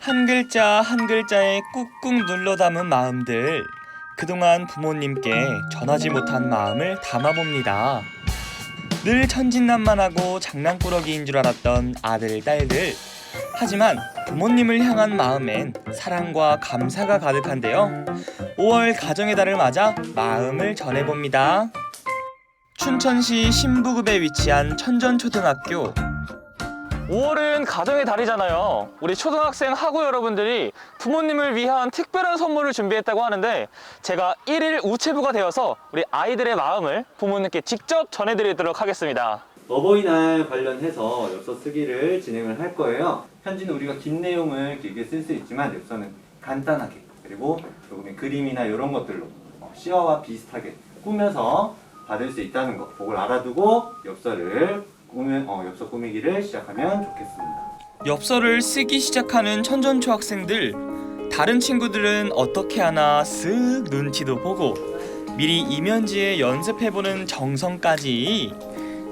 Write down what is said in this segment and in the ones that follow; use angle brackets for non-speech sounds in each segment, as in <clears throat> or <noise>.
한 글자 한 글자에 꾹꾹 눌러 담은 마음들. 그동안 부모님께 전하지 못한 마음을 담아봅니다. 늘 천진난만하고 장난꾸러기인 줄 알았던 아들, 딸들. 하지만 부모님을 향한 마음엔 사랑과 감사가 가득한데요. 5월 가정의 달을 맞아 마음을 전해봅니다. 춘천시 신부급에 위치한 천전초등학교 5월은 가정의 달이잖아요. 우리 초등학생 학우 여러분들이 부모님을 위한 특별한 선물을 준비했다고 하는데 제가 1일 우체부가 되어서 우리 아이들의 마음을 부모님께 직접 전해드리도록 하겠습니다. 어버이날 관련해서 엽서 쓰기를 진행을 할 거예요. 편지는 우리가 긴 내용을 길게 쓸 수 있지만 엽서는 간단하게 그리고 조금의 그림이나 이런 것들로 어, 시와와 비슷하게 꾸며서 받을 수 있다는 거 그걸 알아두고 엽서를 꾸며, 어, 엽서 꾸미기를 시작하면 좋겠습니다. 엽서를 쓰기 시작하는 천전초 학생들 다른 친구들은 어떻게 하나 쓱 눈치도 보고 미리 이면지에 연습해보는 정성까지.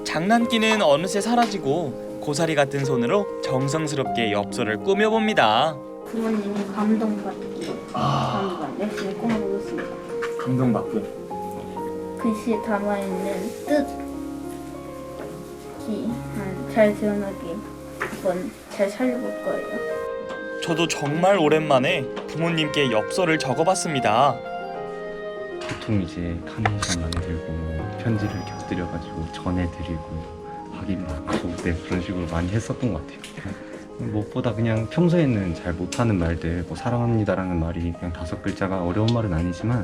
장난기는 어느새 사라지고 고사리 같은 손으로 정성스럽게 엽서를 꾸며봅니다. 부모님이 감동받기 한번 열심히 꾸며보겠습니다. 감동받고 글씨에 담아있는 뜻 이잘 드러나게 한번 잘 살려볼 거예요. 저도 정말 오랜만에 부모님께 엽서를 적어봤습니다 보통 이제 카네이션 만들고 편지를 곁들여가지고 전해드리고 확인 받고 네 그런 식으로 많이 했었던 것 같아요. 무엇보다 그냥 평소에는 잘 못하는 말들 뭐 사랑합니다라는 말이 그냥 다섯 글자가 어려운 말은 아니지만 어,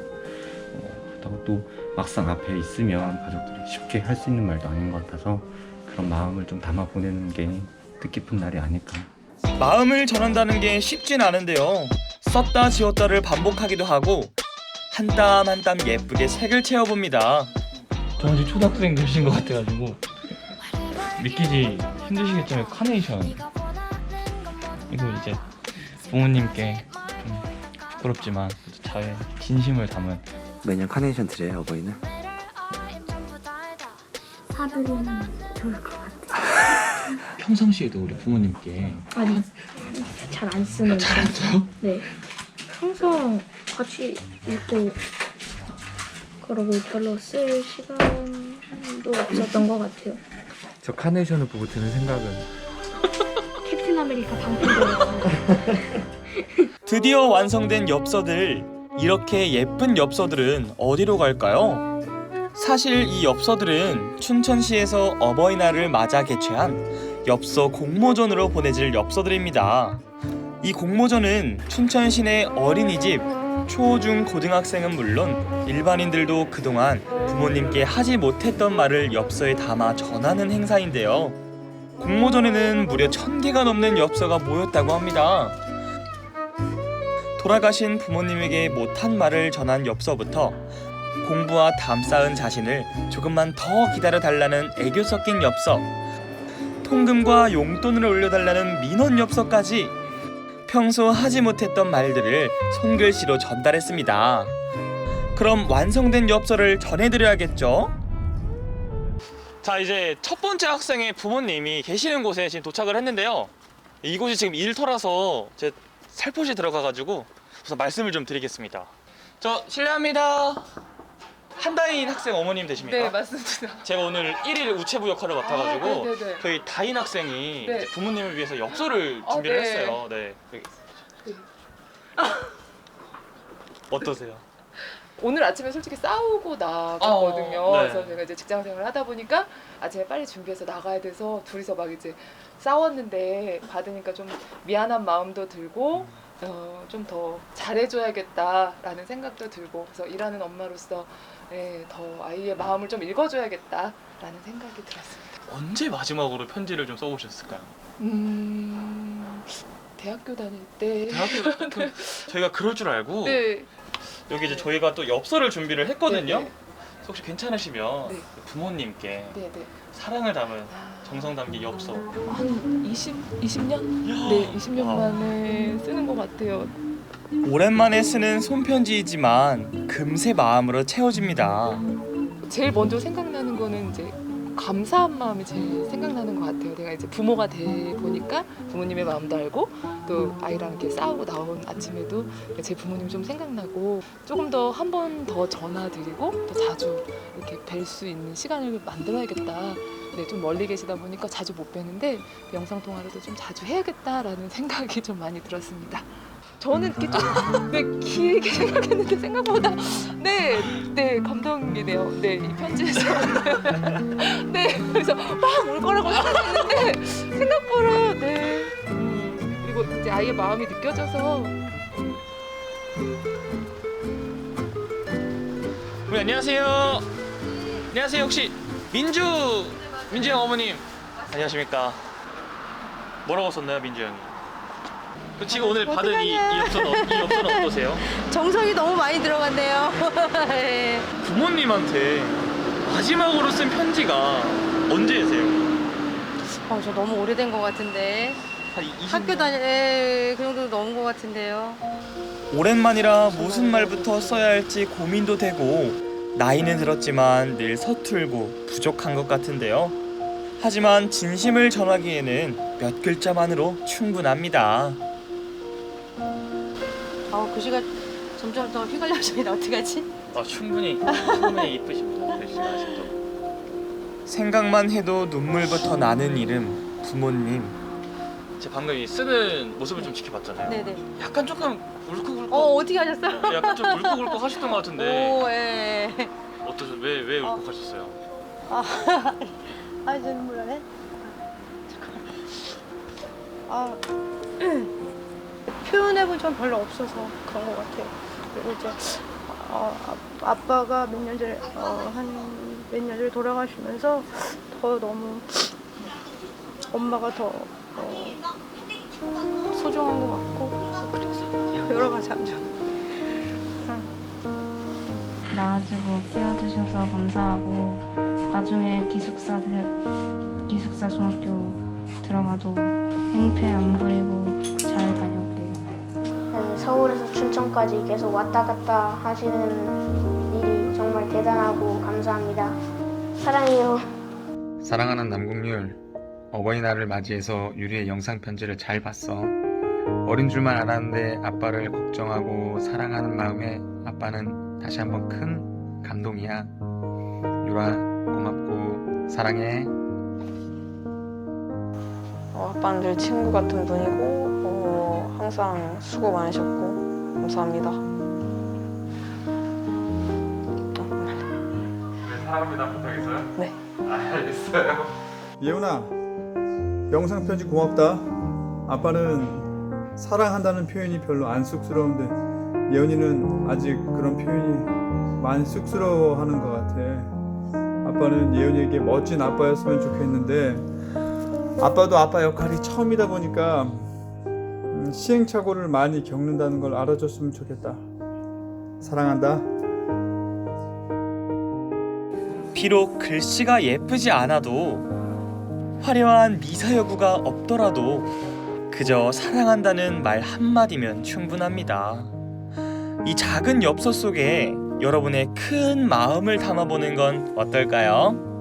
그렇다고 또 막상 앞에 있으면 가족들이 쉽게 할 수 있는 말도 아닌 것 같아서 그런 마음을 좀 담아 보내는 게 뜻깊은 날이 아닐까 마음을 전한다는 게 쉽진 않은데요. 썼다 지웠다를 반복하기도 하고 한 땀 한 땀 예쁘게 색을 채워봅니다. 지금 초등학생 되신 것 같아가지고 믿기지 힘드시겠지만 카네이션 이거 이제 부모님께 좀 부끄럽지만 잘 진심을 담은 매년 카네이션 드려요 어버이는? 사드리면 좋을 것 같아요. <laughs> 평상시에도 우리 부모님께 아니, 잘 안 쓰는 편. 네. 항상 같이 있고 그러고 별로 쓸 시간도 없었던 것 같아요. 저 카네이션을 보고 드는 생각은 캡틴 아메리카 방패대요. <laughs> 드디어 완성된 엽서들. 이렇게 예쁜 엽서들은 어디로 갈까요? 사실 이 엽서들은 춘천시에서 어버이날을 맞아 개최한 엽서 공모전으로 보내질 엽서들입니다. 이 공모전은 춘천 시내 어린이집, 초, 중, 고등학생은 물론 일반인들도 그동안 부모님께 하지 못했던 말을 엽서에 담아 전하는 행사인데요. 공모전에는 무려 천 개가 넘는 엽서가 모였다고 합니다. 돌아가신 부모님에게 못한 말을 전한 엽서부터 공부와 담 쌓은 자신을 조금만 더 기다려 달라는 애교 섞인 엽서, 통금과 용돈을 올려달라는 민원 엽서까지 평소 하지 못했던 말들을 손글씨로 전달했습니다. 그럼 완성된 엽서를 전해드려야겠죠? 자 이제 첫 번째 학생의 부모님이 계시는 곳에 지금 도착을 했는데요. 이곳이 지금 일터라서 제 살포시 들어가가지고 우선 말씀을 좀 드리겠습니다. 저 실례합니다. 한다인 학생 어머님 되십니까? 네 맞습니다. <laughs> 제가 오늘 1일 우체부 역할을 맡아가지고 아, 네네네. 저희 다인 학생이 네. 이제 부모님을 위해서 엽서를 어, 준비를 네. 했어요. 네. 네. 어떠세요? 오늘 아침에 솔직히 싸우고 나갔거든요. 어, 네. 그래서 제가 이제 직장 생활을 하다 보니까 아침에 빨리 준비해서 나가야 돼서 둘이서 막 이제 싸웠는데 받으니까 좀 미안한 마음도 들고 어, 좀 더 잘해줘야겠다라는 생각도 들고 그래서 일하는 엄마로서 예, 더 아이의 마음을 좀 읽어줘야겠다라는 생각이 들었습니다. 언제 마지막으로 편지를 좀 써보셨을까요? 음, 대학교 다닐 때 대학교 그- <laughs> 저희가 그럴 줄 알고 네, 여기 이제 저희가 또 엽서를 준비를 했거든요. 네, 네. 그래서 혹시 괜찮으시면 네. 부모님께 네, 네. 사랑을 담은 아. 정성 담긴 엽서 한 20, 20년? 네, 20년 만에 쓰는 것 같아요. 오랜만에 쓰는 손편지이지만 금세 마음으로 채워집니다. 제일 먼저 생각나는 거는 이제 감사한 마음이 제일 생각나는 것 같아요. 내가 이제 부모가 돼 보니까 부모님의 마음도 알고 또 아이랑 이렇게 싸우고 나온 아침에도 제 부모님 좀 생각나고 조금 더 한 번 더 전화드리고 또 자주 이렇게 뵐 수 있는 시간을 만들어야겠다. 네, 좀 멀리 계시다 보니까 자주 못 뵈는데 영상 통화라도 좀 자주 해야겠다라는 <laughs> 생각이 좀 많이 들었습니다. 저는 이렇게 좀 <laughs> 네, 길게 생각했는데 생각보다 네, 네 감동이네요. 네, 이 편지에서 <laughs> 네, 그래서 막 울 거라고 생각했는데 생각보다 네, 음, 그리고 이제 아이의 마음이 느껴져서 우리 안녕하세요. 안녕하세요. 혹시 민주 민주 형 어머님 안녕하십니까? 뭐라고 썼나요, 민주 형이? 그 지금 오늘 받은 이, 이 엽서는 어- 이 어떠세요? <laughs> 정성이 너무 많이 들어간대요. <laughs> 예. 부모님한테 마지막으로 쓴 편지가 언제세요? 어, 저 너무 오래된 것 같은데. 한 20년? 학교 다닐 예, 그 정도 넘은 것 같은데요. 오랜만이라 무슨 말부터 써야 할지 고민도 되고 나이는 들었지만 늘 서툴고 부족한 것 같은데요. 하지만 진심을 전하기에는 몇 글자만으로 충분합니다. 아, 글씨가 점점 더 휘갈려지면 <laughs> 어떡하지? 아 충분히 충분히 이쁘십니다. 글씨가 아직도. 생각만 해도 눈물부터 나는 이름 부모님. 제가 방금 이 쓰는 모습을 좀 지켜봤잖아요. 네네. 약간 조금 울컥울컥. 어, 어떻게 하셨어요? 약간 좀 울컥울컥 하셨던 것 같은데 <laughs> 오, 예. 어떠셨? 왜왜 울컥하셨어요? 아, 저는 <laughs> 몰라네. 아, <clears throat> 표현해본 전 별로 없어서 그런 것 같아요. 그리고 이제 어, 아, 아빠가 몇 년 전에 어, 한몇 년 전에 돌아가시면서 더 너무 엄마가 더 어, 소중한 것 같고 그래서 여러 가지 감정. 낳아주고 키워주셔서 감사하고 나중에 기숙사 들- 기숙사 중학교 들어가도 행패 안 부리고 잘. 네, 서울에서 춘천까지 계속 왔다 갔다 하시는 일이 정말 대단하고 감사합니다. 사랑해요. 사랑하는 남궁률 어버이날을 맞이해서 유리의 영상 편지를 잘 봤어. 어린 줄만 알았는데 아빠를 걱정하고 사랑하는 마음에 아빠는 다시 한번 큰 감동이야. 유라 고맙고 사랑해. 어, 아빠는 늘 친구 같은 분이고 어, 항상 수고 많으셨고 감사합니다. 사랑합니다 못하겠어요? 네. 알겠어요. 예훈아, 영상 편지 고맙다. 아빠는 사랑한다는 표현이 별로 안 쑥스러운데 예은이는 아직 그런 표현이 많이 쑥스러워하는 것 같아. 아빠는 예은이에게 멋진 아빠였으면 좋겠는데 아빠도 아빠 역할이 처음이다 보니까 음, 시행착오를 많이 겪는다는 걸 알아줬으면 좋겠다. 사랑한다. 비록 글씨가 예쁘지 않아도 화려한 미사여구가 없더라도 그저 사랑한다는 말 한마디면 충분합니다. 이 작은 엽서 속에 여러분의 큰 마음을 담아보는 건 어떨까요?